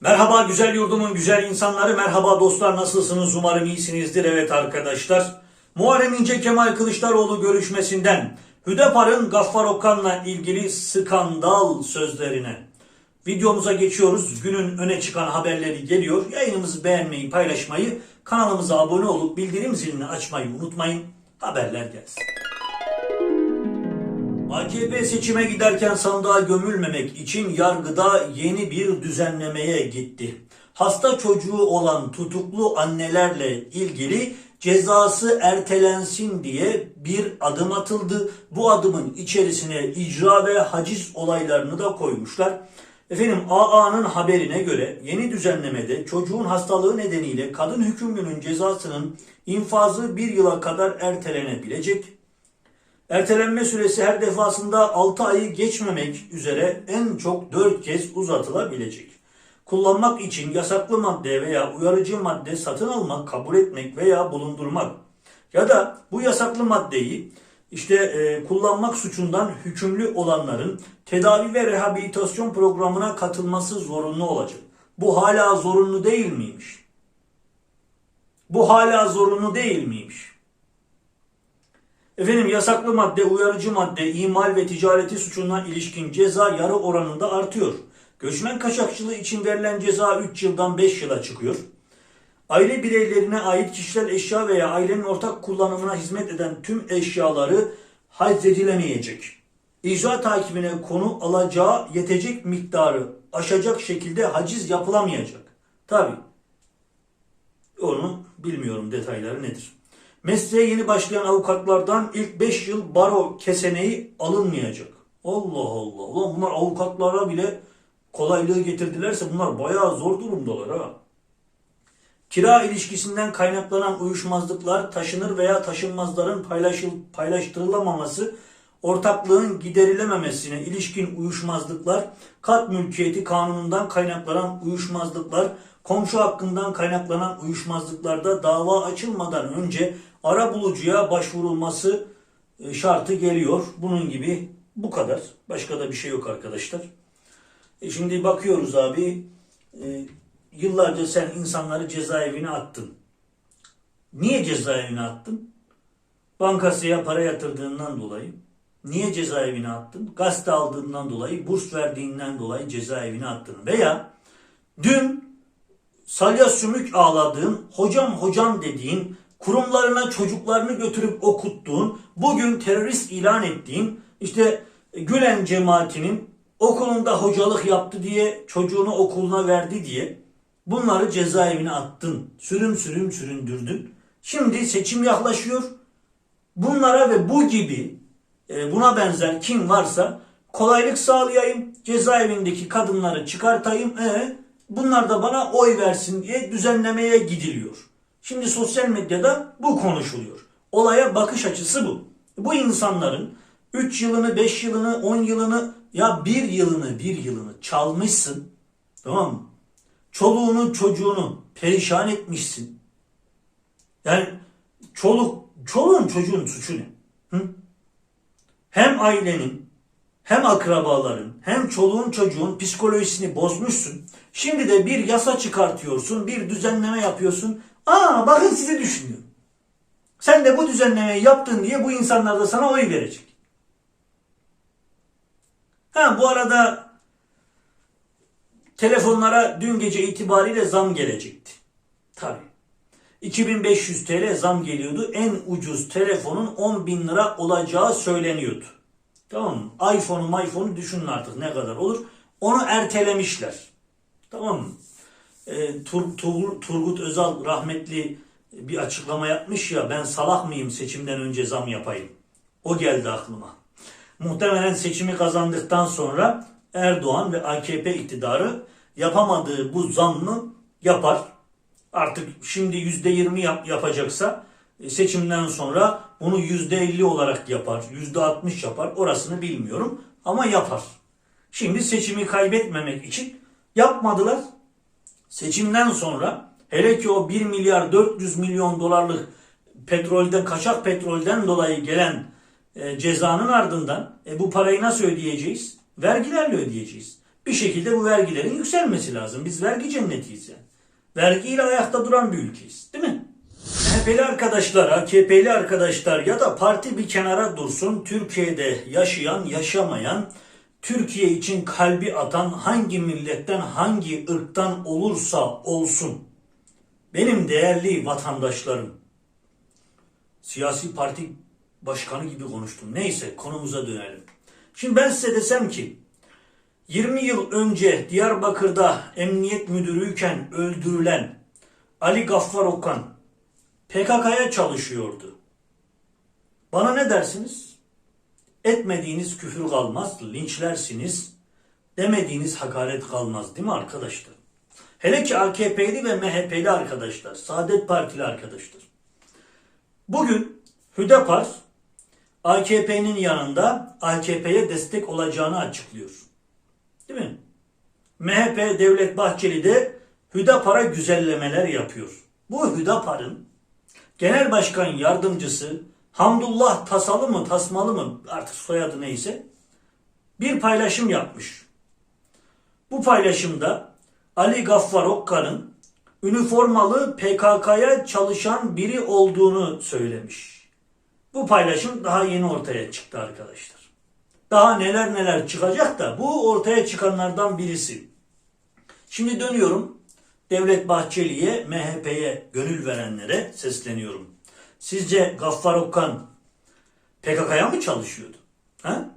Merhaba güzel yurdumun güzel insanları, merhaba dostlar nasılsınız umarım iyisinizdir. Evet arkadaşlar, Muharrem İnce Kemal Kılıçdaroğlu görüşmesinden Hüdapar'ın Gaffar Okan'la ilgili skandal sözlerine. Videomuza geçiyoruz. Günün öne çıkan haberleri geliyor. Yayınımızı beğenmeyi, paylaşmayı, kanalımıza abone olup bildirim zilini açmayı unutmayın. Haberler gelsin. AKP seçime giderken sandığa gömülmemek için yargıda yeni bir düzenlemeye gitti. Hasta çocuğu olan tutuklu annelerle ilgili cezası ertelensin diye bir adım atıldı. Bu adımın içerisine icra ve haciz olaylarını da koymuşlar. Efendim AA'nın haberine göre yeni düzenlemede çocuğun hastalığı nedeniyle kadın hükümlünün cezasının infazı bir yıla kadar ertelenebilecek. Ertelenme süresi her defasında 6 ayı geçmemek üzere en çok 4 kez uzatılabilecek. Kullanmak için yasaklı madde veya uyarıcı madde satın almak, kabul etmek veya bulundurmak ya da bu yasaklı maddeyi işte e, kullanmak suçundan hükümlü olanların tedavi ve rehabilitasyon programına katılması zorunlu olacak. Bu hala zorunlu değil miymiş? Bu hala zorunlu değil miymiş? Efendim yasaklı madde, uyarıcı madde, imal ve ticareti suçuna ilişkin ceza yarı oranında artıyor. Göçmen kaçakçılığı için verilen ceza 3 yıldan 5 yıla çıkıyor. Aile bireylerine ait kişisel eşya veya ailenin ortak kullanımına hizmet eden tüm eşyaları haczedilemeyecek. İcra takibine konu alacağı yetecek miktarı aşacak şekilde haciz yapılamayacak. Tabi onu bilmiyorum detayları nedir. Mesleğe yeni başlayan avukatlardan ilk 5 yıl baro keseneği alınmayacak. Allah Allah. Ulan bunlar avukatlara bile kolaylığı getirdilerse bunlar bayağı zor durumdalar ha. Kira ilişkisinden kaynaklanan uyuşmazlıklar taşınır veya taşınmazların paylaşıl, paylaştırılamaması, ortaklığın giderilememesine ilişkin uyuşmazlıklar, kat mülkiyeti kanunundan kaynaklanan uyuşmazlıklar, komşu hakkından kaynaklanan uyuşmazlıklarda dava açılmadan önce ara bulucuya başvurulması e, şartı geliyor. Bunun gibi bu kadar. Başka da bir şey yok arkadaşlar. E şimdi bakıyoruz abi. e, yıllarca sen insanları cezaevine attın. Niye cezaevine attın? Bankasıya para yatırdığından dolayı. Niye cezaevine attın? Gazete aldığından dolayı, burs verdiğinden dolayı cezaevine attın. Veya dün salya sümük ağladığın, hocam hocam dediğin, kurumlarına çocuklarını götürüp okuttuğun, bugün terörist ilan ettiğin, işte Gülen cemaatinin okulunda hocalık yaptı diye, çocuğunu okuluna verdi diye bunları cezaevine attın. Sürüm sürüm süründürdün. Şimdi seçim yaklaşıyor. Bunlara ve bu gibi e, buna benzer kim varsa kolaylık sağlayayım. Cezaevindeki kadınları çıkartayım. E, bunlar da bana oy versin diye düzenlemeye gidiliyor. Şimdi sosyal medyada bu konuşuluyor. Olaya bakış açısı bu. Bu insanların 3 yılını, 5 yılını, 10 yılını ya 1 yılını, 1 yılını çalmışsın. Tamam mı? Çoluğunu, çocuğunu perişan etmişsin. Yani çoluk, çoluğun çocuğun suçu ne? Hı? Hem ailenin, hem akrabaların, hem çoluğun çocuğun psikolojisini bozmuşsun. Şimdi de bir yasa çıkartıyorsun, bir düzenleme yapıyorsun. Aa bakın sizi düşünüyor. Sen de bu düzenlemeyi yaptın diye bu insanlar da sana oy verecek. Ha bu arada telefonlara dün gece itibariyle zam gelecekti. Tabii. 2500 TL zam geliyordu. En ucuz telefonun 10 bin lira olacağı söyleniyordu. Tamam mı? iPhone'u iPhone'u düşünün artık ne kadar olur. Onu ertelemişler. Tamam mı? Ee, Tur, Tur- Turgut Özal rahmetli bir açıklama yapmış ya ben salak mıyım seçimden önce zam yapayım. O geldi aklıma. Muhtemelen seçimi kazandıktan sonra Erdoğan ve AKP iktidarı yapamadığı bu zammı yapar. Artık şimdi yüzde yirmi yap, yapacaksa e, seçimden sonra bunu yüzde elli olarak yapar, yüzde altmış yapar. Orasını bilmiyorum ama yapar. Şimdi seçimi kaybetmemek için yapmadılar. Seçimden sonra hele ki o 1 milyar 400 milyon dolarlık petrolden kaçak petrolden dolayı gelen e, cezanın ardından e, bu parayı nasıl ödeyeceğiz? Vergilerle ödeyeceğiz. Bir şekilde bu vergilerin yükselmesi lazım. Biz vergi cennetiyiz yani. Vergiyle ayakta duran bir ülkeyiz. Değil mi? MHP'li arkadaşlar, AKP'li arkadaşlar ya da parti bir kenara dursun. Türkiye'de yaşayan, yaşamayan, Türkiye için kalbi atan hangi milletten, hangi ırktan olursa olsun. Benim değerli vatandaşlarım, siyasi parti başkanı gibi konuştum. Neyse konumuza dönelim. Şimdi ben size desem ki 20 yıl önce Diyarbakır'da emniyet müdürüyken öldürülen Ali Gaffar Okan PKK'ya çalışıyordu. Bana ne dersiniz? Etmediğiniz küfür kalmaz, linçlersiniz. Demediğiniz hakaret kalmaz değil mi arkadaşlar? Hele ki AKP'li ve MHP'li arkadaşlar, Saadet Partili arkadaşlar. Bugün Hüdapar AKP'nin yanında AKP'ye destek olacağını açıklıyor. Değil mi? MHP Devlet Bahçeli de Hüdapar'a güzellemeler yapıyor. Bu Hüdapar'ın genel başkan yardımcısı Hamdullah Tasalı mı Tasmalı mı artık soyadı neyse bir paylaşım yapmış. Bu paylaşımda Ali Gaffar Okkan'ın üniformalı PKK'ya çalışan biri olduğunu söylemiş. Bu paylaşım daha yeni ortaya çıktı arkadaşlar. Daha neler neler çıkacak da bu ortaya çıkanlardan birisi. Şimdi dönüyorum Devlet Bahçeli'ye, MHP'ye gönül verenlere sesleniyorum. Sizce Gaffar Okkan PKK'ya mı çalışıyordu? Ha?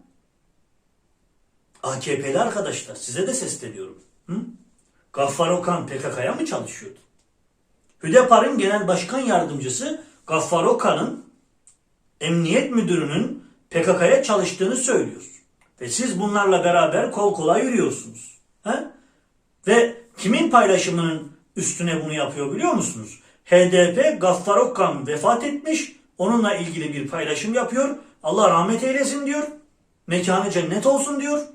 AKP'li arkadaşlar size de sesleniyorum. Hı? Gaffar Okan PKK'ya mı çalışıyordu? Hüdapar'ın genel başkan yardımcısı Gaffar Okan'ın emniyet müdürünün PKK'ya çalıştığını söylüyor. Ve siz bunlarla beraber kol kola yürüyorsunuz. He? Ve kimin paylaşımının üstüne bunu yapıyor biliyor musunuz? HDP Gaffar Okkan vefat etmiş. Onunla ilgili bir paylaşım yapıyor. Allah rahmet eylesin diyor. Mekanı cennet olsun diyor.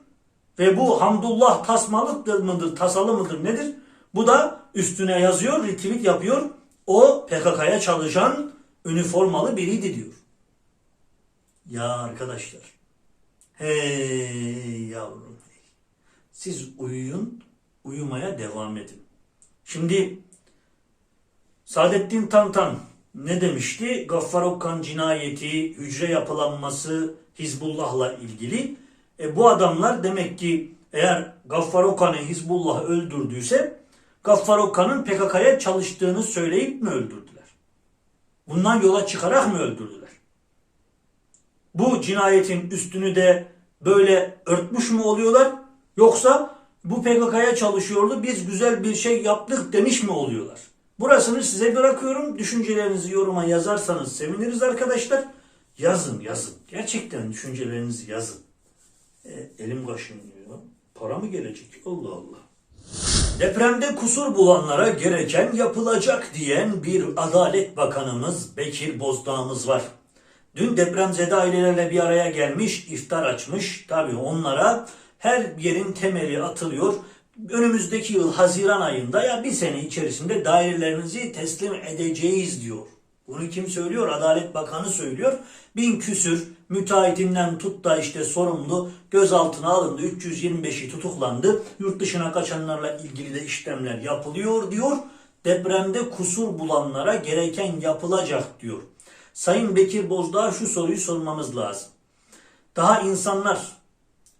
Ve bu Hamdullah tasmalıktır mıdır, tasalı mıdır nedir? Bu da üstüne yazıyor, retweet yapıyor. O PKK'ya çalışan üniformalı biriydi diyor. Ya arkadaşlar. Hey yavrum. Siz uyuyun, uyumaya devam edin. Şimdi Saadettin Tantan ne demişti? Gaffar Okkan cinayeti, hücre yapılanması Hizbullah'la ilgili. E, bu adamlar demek ki eğer Gaffar Okkan'ı Hizbullah öldürdüyse Gaffar Okkan'ın PKK'ya çalıştığını söyleyip mi öldürdüler? Bundan yola çıkarak mı öldürdüler? Bu cinayetin üstünü de böyle örtmüş mü oluyorlar? Yoksa bu PKK'ya çalışıyordu biz güzel bir şey yaptık demiş mi oluyorlar? Burasını size bırakıyorum. Düşüncelerinizi yoruma yazarsanız seviniriz arkadaşlar. Yazın yazın. Gerçekten düşüncelerinizi yazın. E, elim kaşınıyor. Para mı gelecek? Allah Allah. Depremde kusur bulanlara gereken yapılacak diyen bir Adalet Bakanımız Bekir Bozdağ'ımız var. Dün depremzede ailelerle bir araya gelmiş, iftar açmış. Tabii onlara her yerin temeli atılıyor. Önümüzdeki yıl Haziran ayında ya bir sene içerisinde dairelerinizi teslim edeceğiz diyor. Bunu kim söylüyor? Adalet Bakanı söylüyor. Bin küsür müteahhitinden tut da işte sorumlu gözaltına alındı. 325'i tutuklandı. Yurt dışına kaçanlarla ilgili de işlemler yapılıyor diyor. Depremde kusur bulanlara gereken yapılacak diyor. Sayın Bekir Bozdağ şu soruyu sormamız lazım. Daha insanlar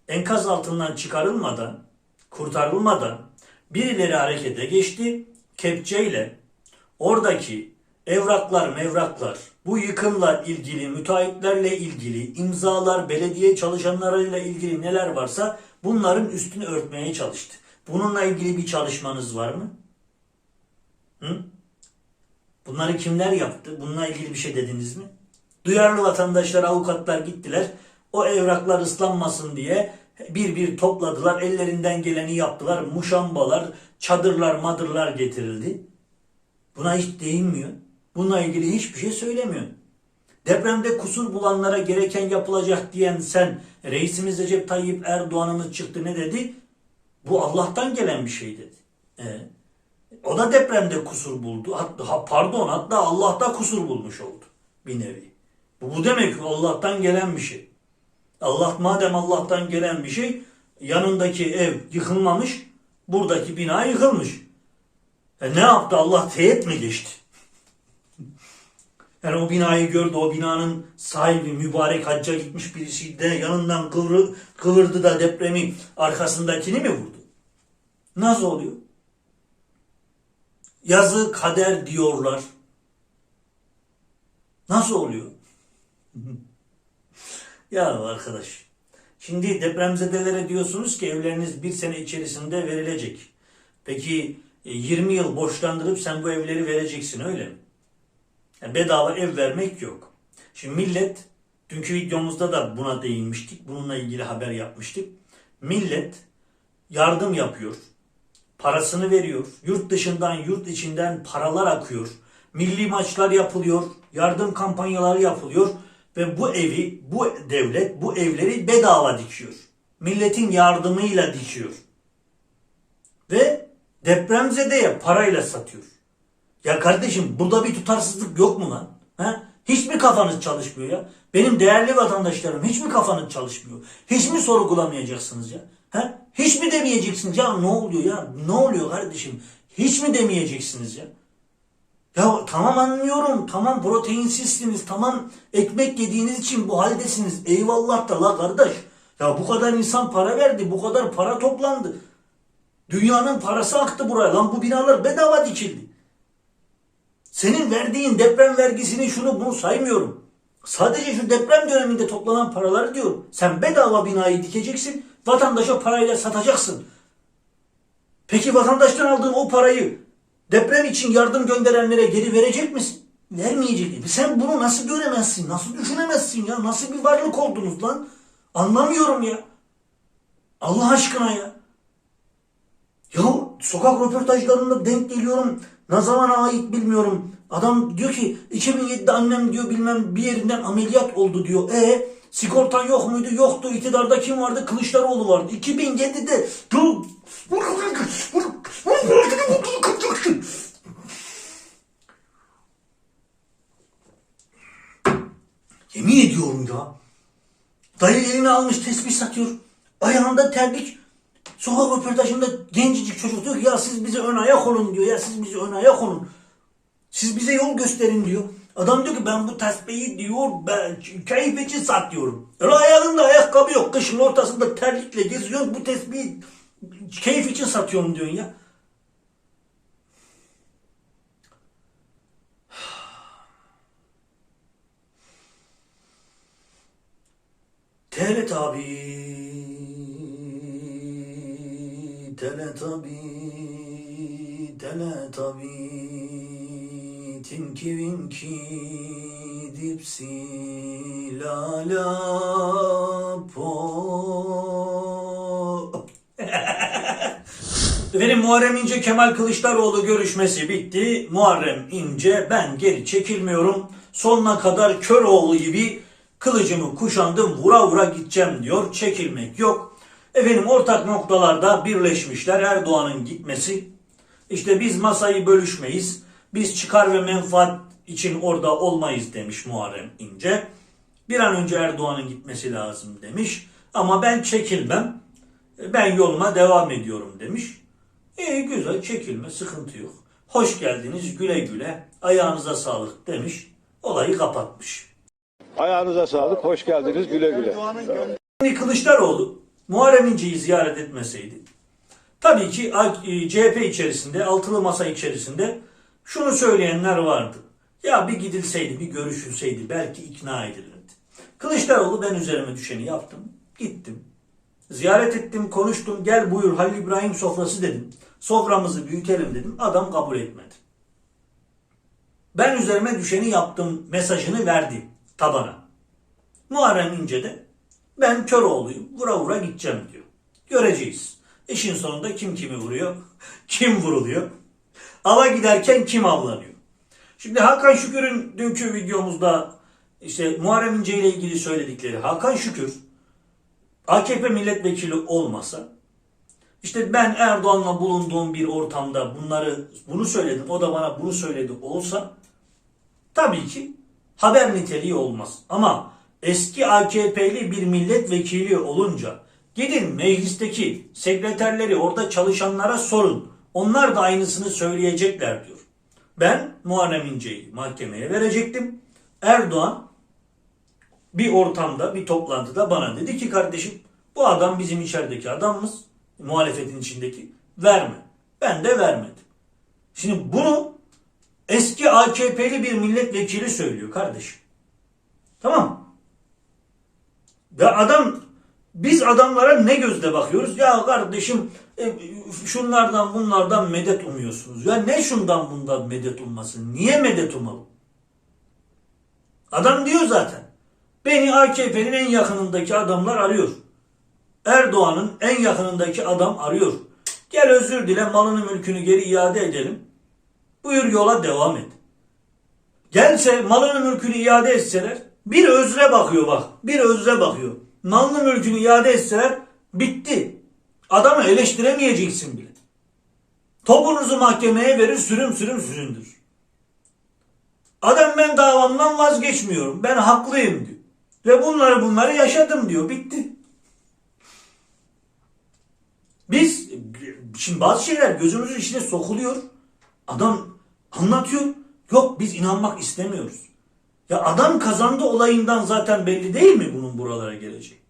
enkaz altından çıkarılmadan, kurtarılmadan birileri harekete geçti. Kepçeyle oradaki evraklar mevraklar, bu yıkımla ilgili, müteahhitlerle ilgili, imzalar, belediye çalışanlarıyla ilgili neler varsa bunların üstünü örtmeye çalıştı. Bununla ilgili bir çalışmanız var mı? Hı? Bunları kimler yaptı? Bununla ilgili bir şey dediniz mi? Duyarlı vatandaşlar, avukatlar gittiler. O evraklar ıslanmasın diye bir bir topladılar. Ellerinden geleni yaptılar. Muşambalar, çadırlar, madırlar getirildi. Buna hiç değinmiyor. Bununla ilgili hiçbir şey söylemiyor. Depremde kusur bulanlara gereken yapılacak diyen sen, reisimiz Recep Tayyip Erdoğan'ımız çıktı ne dedi? Bu Allah'tan gelen bir şey dedi. E, o da depremde kusur buldu. Hatta, ha, pardon hatta Allah'ta kusur bulmuş oldu bir nevi. Bu, bu demek Allah'tan gelen bir şey. Allah madem Allah'tan gelen bir şey yanındaki ev yıkılmamış, buradaki bina yıkılmış. E ne yaptı Allah teğet mi geçti? Yani o binayı gördü, o binanın sahibi mübarek hacca gitmiş birisi de yanından kıvrı, kıvırdı da depremi arkasındakini mi vurdu? Nasıl oluyor? Yazı kader diyorlar. Nasıl oluyor? ya arkadaş, şimdi depremzedelere diyorsunuz ki evleriniz bir sene içerisinde verilecek. Peki e, 20 yıl borçlandırıp sen bu evleri vereceksin öyle mi? Yani bedava ev vermek yok. Şimdi millet, dünkü videomuzda da buna değinmiştik. Bununla ilgili haber yapmıştık. Millet yardım yapıyor. Parasını veriyor. Yurt dışından, yurt içinden paralar akıyor. Milli maçlar yapılıyor. Yardım kampanyaları yapılıyor. Ve bu evi, bu devlet bu evleri bedava dikiyor. Milletin yardımıyla dikiyor. Ve depremzedeye parayla satıyor. Ya kardeşim burada bir tutarsızlık yok mu lan? Ha? Hiç mi kafanız çalışmıyor ya? Benim değerli vatandaşlarım hiç mi kafanız çalışmıyor? Hiç mi sorgulamayacaksınız ya? Ha? Hiç mi demeyeceksiniz ya ne oluyor ya? Ne oluyor kardeşim? Hiç mi demeyeceksiniz ya? Ya tamam anlıyorum. Tamam proteinsizsiniz. Tamam ekmek yediğiniz için bu haldesiniz. Eyvallah da la kardeş. Ya bu kadar insan para verdi. Bu kadar para toplandı. Dünyanın parası aktı buraya. Lan bu binalar bedava dikildi. Senin verdiğin deprem vergisini şunu bunu saymıyorum. Sadece şu deprem döneminde toplanan paraları diyorum. Sen bedava binayı dikeceksin, vatandaşa parayla satacaksın. Peki vatandaştan aldığın o parayı deprem için yardım gönderenlere geri verecek misin? Vermeyecek. Sen bunu nasıl göremezsin? Nasıl düşünemezsin ya? Nasıl bir varlık oldunuz lan? Anlamıyorum ya. Allah aşkına ya. Ya sokak röportajlarında denk geliyorum. Ne zamana ait bilmiyorum. Adam diyor ki 2007'de annem diyor bilmem bir yerinden ameliyat oldu diyor. E sigortan yok muydu? Yoktu. İktidarda kim vardı? Kılıçdaroğlu vardı. 2007'de dur. Yemin ediyorum ya. Dayı eline almış tesbih satıyor. Ayağında terlik. Sokak röportajında gencecik çocuk diyor ki ya siz bize ön ayak olun diyor. Ya siz bize ön ayak olun. Siz bize yol gösterin diyor. Adam diyor ki ben bu tesbihi diyor ben keyif için satıyorum. Öyle ayağında ayakkabı yok. Kışın ortasında terlikle geziyorsun. Bu tesbihi keyif için satıyorum diyorsun ya. Telet abi, telet abi, telet abi, tinki winki dipsi la la po. Efendim Muharrem İnce Kemal Kılıçdaroğlu görüşmesi bitti. Muharrem İnce ben geri çekilmiyorum. Sonuna kadar Köroğlu gibi kılıcımı kuşandım vura vura gideceğim diyor. Çekilmek yok. Efendim ortak noktalarda birleşmişler. Erdoğan'ın gitmesi. İşte biz masayı bölüşmeyiz. Biz çıkar ve menfaat için orada olmayız demiş Muharrem İnce. Bir an önce Erdoğan'ın gitmesi lazım demiş. Ama ben çekilmem. Ben yoluma devam ediyorum demiş. İyi güzel çekilme sıkıntı yok. Hoş geldiniz güle güle ayağınıza sağlık demiş. Olayı kapatmış. Ayağınıza sağlık, hoş geldiniz, güle güle. Kılıçdaroğlu Muharrem İnce'yi ziyaret etmeseydi tabii ki e, CHP içerisinde altılı masa içerisinde şunu söyleyenler vardı. Ya bir gidilseydi bir görüşülseydi belki ikna edilirdi. Kılıçdaroğlu ben üzerime düşeni yaptım. Gittim. Ziyaret ettim, konuştum. Gel buyur Halil İbrahim sofrası dedim. Soframızı büyütelim dedim. Adam kabul etmedi. Ben üzerime düşeni yaptım mesajını verdi tabana. Muharrem İnce de ben Köroğlu'yum vura vura gideceğim diyor. Göreceğiz. İşin sonunda kim kimi vuruyor, kim vuruluyor. Ava giderken kim avlanıyor. Şimdi Hakan Şükür'ün dünkü videomuzda işte Muharrem İnce ile ilgili söyledikleri Hakan Şükür AKP milletvekili olmasa işte ben Erdoğan'la bulunduğum bir ortamda bunları bunu söyledim o da bana bunu söyledi olsa tabii ki haber niteliği olmaz. Ama eski AKP'li bir milletvekili olunca Gidin meclisteki sekreterleri orada çalışanlara sorun. Onlar da aynısını söyleyecekler diyor. Ben Muharrem İnce'yi mahkemeye verecektim. Erdoğan bir ortamda, bir toplantıda bana dedi ki kardeşim bu adam bizim içerideki adamımız, muhalefetin içindeki verme. Ben de vermedim. Şimdi bunu eski AKP'li bir milletvekili söylüyor kardeşim. Tamam. Ya adam biz adamlara ne gözle bakıyoruz? Ya kardeşim e, şunlardan bunlardan medet umuyorsunuz. Ya ne şundan bundan medet umması? Niye medet umalım? Adam diyor zaten. Beni AKP'nin en yakınındaki adamlar arıyor. Erdoğan'ın en yakınındaki adam arıyor. Gel özür dile malını mülkünü geri iade edelim. Buyur yola devam et. Gelse malını mülkünü iade etseler bir özre bakıyor bak. Bir özre bakıyor. Malını mülkünü iade etseler bitti. Adamı eleştiremeyeceksin bile. Topunuzu mahkemeye verir sürüm sürüm süründür. Adam ben davamdan vazgeçmiyorum. Ben haklıyım diyor. Ve bunları bunları yaşadım diyor. Bitti. Biz şimdi bazı şeyler gözümüzün içine sokuluyor. Adam anlatıyor. Yok biz inanmak istemiyoruz. Ya adam kazandı olayından zaten belli değil mi bunun buralara geleceği?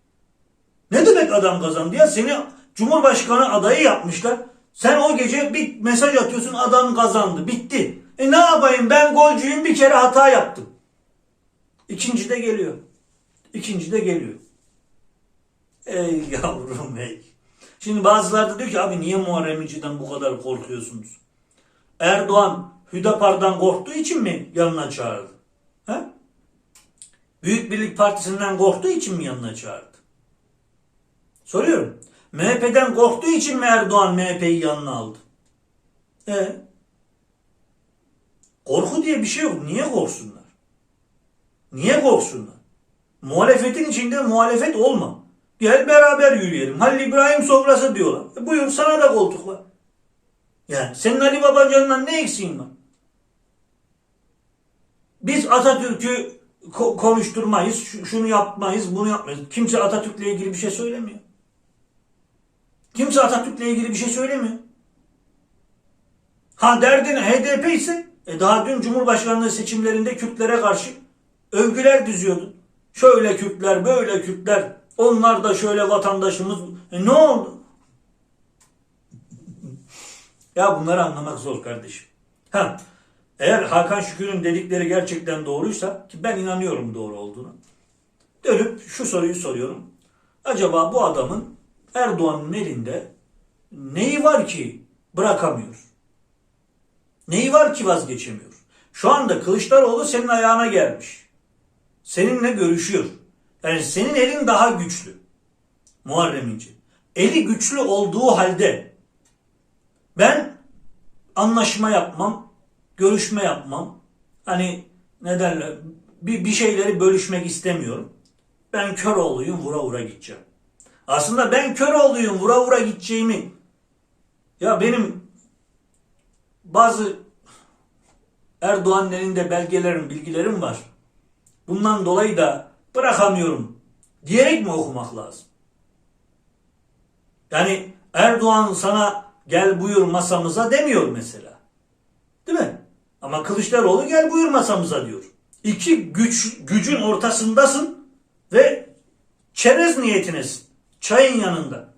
Ne demek adam kazandı ya? Seni Cumhurbaşkanı adayı yapmışlar. Sen o gece bir mesaj atıyorsun adam kazandı. Bitti. E ne yapayım ben golcüyüm bir kere hata yaptım. İkinci de geliyor. İkinci de geliyor. Ey yavrum ey. Şimdi bazıları da diyor ki abi niye Muharrem İnce'den bu kadar korkuyorsunuz? Erdoğan Hüdapar'dan korktuğu için mi yanına çağırdı? He? Büyük Birlik Partisi'nden korktuğu için mi yanına çağırdı? Soruyorum. MHP'den korktuğu için mi Erdoğan MHP'yi yanına aldı? E? Korku diye bir şey yok. Niye korksunlar? Niye korksunlar? Muhalefetin içinde muhalefet olma. Gel beraber yürüyelim. Halil İbrahim sofrası diyorlar. E buyur sana da koltuk var. Yani senin Ali Babacan'dan ne eksiğin var? Biz Atatürk'ü ko- konuşturmayız, şu- şunu yapmayız, bunu yapmayız. Kimse Atatürk'le ilgili bir şey söylemiyor. Kimse Atatürk'le ilgili bir şey söylemiyor. Ha derdin HDP ise e daha dün Cumhurbaşkanlığı seçimlerinde Kürtlere karşı övgüler düzüyordu. Şöyle Kürtler, böyle Kürtler, onlar da şöyle vatandaşımız. E ne oldu? ya bunları anlamak zor kardeşim. Ha, eğer Hakan Şükür'ün dedikleri gerçekten doğruysa ki ben inanıyorum doğru olduğunu. Dönüp şu soruyu soruyorum. Acaba bu adamın Erdoğan'ın elinde neyi var ki bırakamıyor? Neyi var ki vazgeçemiyor? Şu anda Kılıçdaroğlu senin ayağına gelmiş. Seninle görüşüyor. Yani senin elin daha güçlü. Muharrem İnce. Eli güçlü olduğu halde ben anlaşma yapmam, görüşme yapmam. Hani ne derler bir, bir şeyleri bölüşmek istemiyorum. Ben Köroğlu'yum vura vura gideceğim. Aslında ben Köroğlu'yum vura vura gideceğimi ya benim bazı Erdoğan'ın elinde belgelerim, bilgilerim var. Bundan dolayı da bırakamıyorum diyerek mi okumak lazım? Yani Erdoğan sana gel buyur masamıza demiyor mesela. Değil mi? Ama Kılıçdaroğlu gel buyur masamıza diyor. İki güç, gücün ortasındasın ve çerez niyetinesin. Çayın yanında.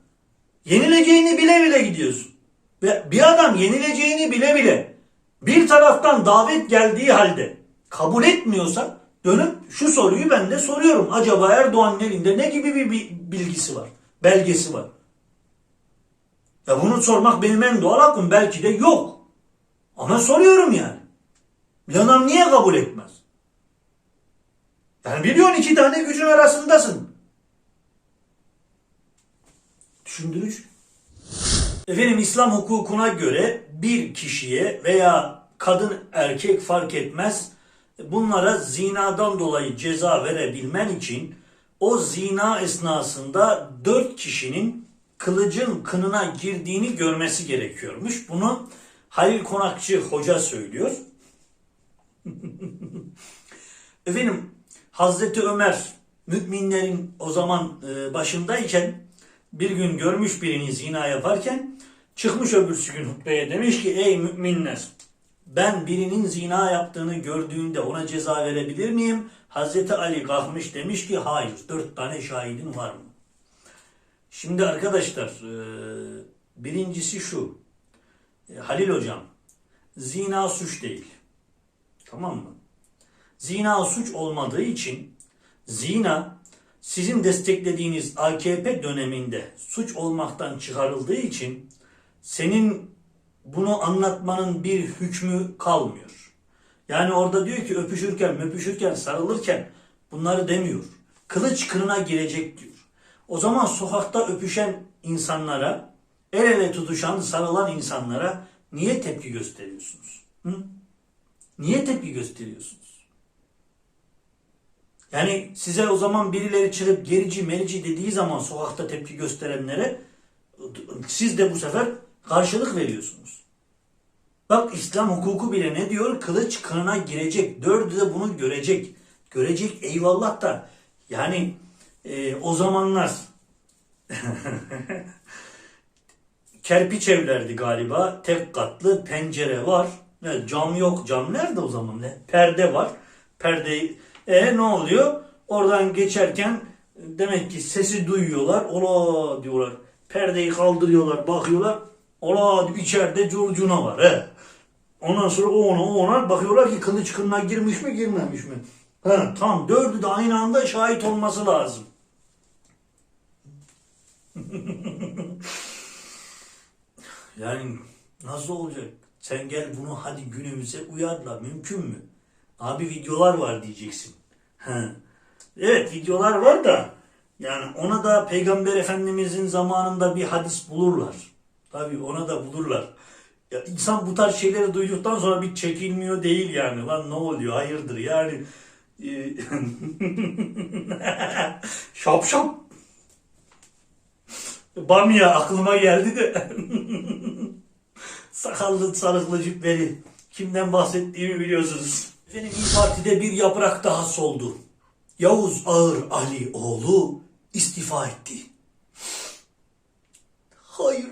Yenileceğini bile bile gidiyorsun. Ve bir adam yenileceğini bile bile bir taraftan davet geldiği halde kabul etmiyorsa dönüp şu soruyu ben de soruyorum. Acaba Erdoğan'ın elinde ne gibi bir bi- bilgisi var? Belgesi var. Ya bunu sormak benim en doğal hakkım. Belki de yok. Ama soruyorum yani. Bir adam niye kabul etmez? Yani biliyorsun iki tane gücün arasındasın. Düşündürücü. Efendim İslam hukukuna göre bir kişiye veya kadın erkek fark etmez bunlara zinadan dolayı ceza verebilmen için o zina esnasında dört kişinin kılıcın kınına girdiğini görmesi gerekiyormuş. Bunu Halil Konakçı hoca söylüyor. Efendim Hazreti Ömer müminlerin o zaman e, başındayken bir gün görmüş birini zina yaparken çıkmış öbürsü gün hutbeye demiş ki ey müminler ben birinin zina yaptığını gördüğünde ona ceza verebilir miyim? Hazreti Ali kalkmış demiş ki hayır dört tane şahidin var mı? Şimdi arkadaşlar e, birincisi şu E, Halil hocam zina suç değil tamam mı? Zina suç olmadığı için zina sizin desteklediğiniz AKP döneminde suç olmaktan çıkarıldığı için senin bunu anlatmanın bir hükmü kalmıyor. Yani orada diyor ki öpüşürken, öpüşürken, sarılırken bunları demiyor. Kılıç kırına girecek diyor. O zaman sokakta öpüşen insanlara, el ele tutuşan, sarılan insanlara niye tepki gösteriyorsunuz? Hı? Niye tepki gösteriyorsunuz? Yani size o zaman birileri çıkıp gerici merici dediği zaman sokakta tepki gösterenlere siz de bu sefer karşılık veriyorsunuz. Bak İslam hukuku bile ne diyor? Kılıç kınına girecek. Dördü de bunu görecek. Görecek eyvallah da. Yani e, o zamanlar kerpiç evlerdi galiba. Tek katlı pencere var. Cam yok. Cam nerede o zaman? Ne? Perde var. Perdeyi e ne oluyor? Oradan geçerken demek ki sesi duyuyorlar. Ola diyorlar. Perdeyi kaldırıyorlar, bakıyorlar. Ola içeride curcuna var. He. Ondan sonra o ona o ona bakıyorlar ki kılıç kınına girmiş mi girmemiş mi? Ha, tam dördü de aynı anda şahit olması lazım. yani nasıl olacak? Sen gel bunu hadi günümüze uyarla mümkün mü? Abi videolar var diyeceksin. Evet videolar var da yani ona da Peygamber Efendimizin zamanında bir hadis bulurlar. Tabii ona da bulurlar. Ya insan bu tarz şeyleri duyduktan sonra bir çekilmiyor değil yani. Lan ne oluyor? Hayırdır yani. e, şap şap. Bamya aklıma geldi de. Sakallı sarıklı cübbeli. Kimden bahsettiğimi biliyorsunuz. Efendim İYİ Parti'de bir yaprak daha soldu. Yavuz Ağır Ali oğlu istifa etti. Hayır.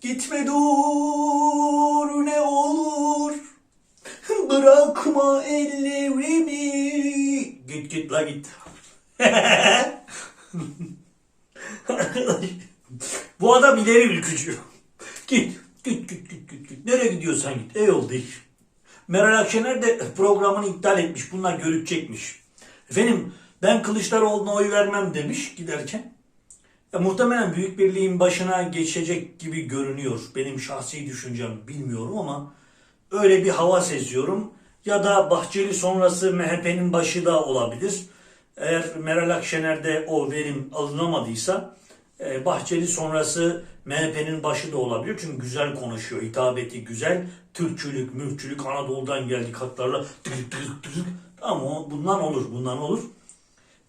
Gitme dur ne olur. Bırakma ellerimi. Git git la git. Bu adam ileri ülkücü. Git, git, git, git, git, git. Nereye gidiyorsan git. Ey oldu iş. Meral Akşener de programını iptal etmiş. Bunlar görülecekmiş. Efendim ben Kılıçdaroğlu'na oy vermem demiş giderken. Ya, muhtemelen Büyük Birliğin başına geçecek gibi görünüyor. Benim şahsi düşüncem bilmiyorum ama öyle bir hava seziyorum. Ya da Bahçeli sonrası MHP'nin başı da olabilir. Eğer Meral Akşener'de o verim alınamadıysa Bahçeli sonrası MHP'nin başı da olabilir. Çünkü güzel konuşuyor. Hitabeti güzel. Türkçülük, mülkçülük, Anadolu'dan geldik hatlarla. Tırık tırık tırık. Tamam o- bundan olur. Bundan olur.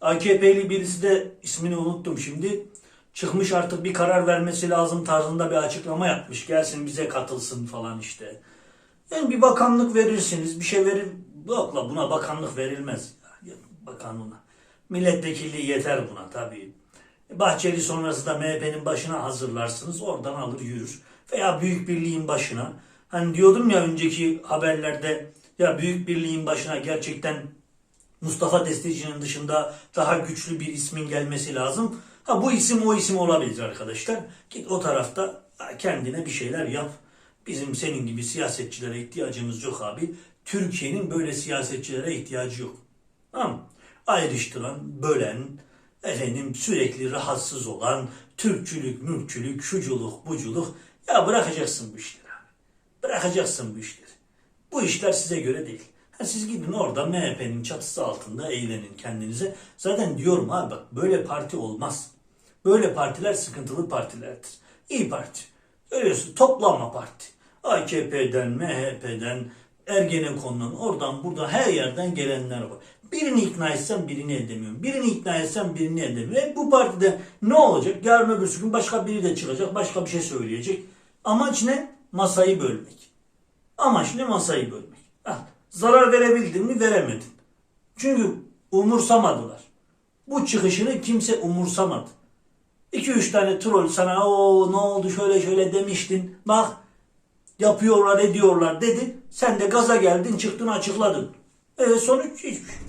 AKP'li birisi de ismini unuttum şimdi. Çıkmış artık bir karar vermesi lazım tarzında bir açıklama yapmış. Gelsin bize katılsın falan işte. Yani bir bakanlık verirsiniz. Bir şey verir. Yok la buna bakanlık verilmez. Ya, bakanlığına. Milletvekilliği yeter buna tabii. Bahçeli sonrası da MHP'nin başına hazırlarsınız. Oradan alır yürür. Veya Büyük Birliğin başına. Hani diyordum ya önceki haberlerde ya Büyük Birliğin başına gerçekten Mustafa Desteci'nin dışında daha güçlü bir ismin gelmesi lazım. Ha bu isim o isim olabilir arkadaşlar. Git o tarafta kendine bir şeyler yap. Bizim senin gibi siyasetçilere ihtiyacımız yok abi. Türkiye'nin böyle siyasetçilere ihtiyacı yok. Tamam? Ayrıştıran, bölen, efendim sürekli rahatsız olan, Türkçülük, mülkçülük, şuculuk, buculuk. Ya bırakacaksın bu işleri abi. Bırakacaksın bu işleri. Bu işler size göre değil. Ha siz gidin orada MHP'nin çatısı altında eğlenin kendinize. Zaten diyorum abi bak böyle parti olmaz. Böyle partiler sıkıntılı partilerdir. İyi Parti. Görüyorsun toplanma parti. AKP'den, MHP'den, Ergenekon'dan, oradan buradan her yerden gelenler var. Birini ikna etsem birini edemiyorum. Birini ikna etsem birini edemiyorum. Hep bu partide ne olacak? Yarın öbürsü gün başka biri de çıkacak, başka bir şey söyleyecek. Amaç ne? Masayı bölmek. Amaç ne? Masayı bölmek. Ha, zarar verebildin mi? Veremedin. Çünkü umursamadılar. Bu çıkışını kimse umursamadı. 2-3 tane troll sana o ne oldu şöyle şöyle demiştin. Bak yapıyorlar ediyorlar dedi. Sen de gaza geldin çıktın açıkladın. E sonuç hiçbir şey.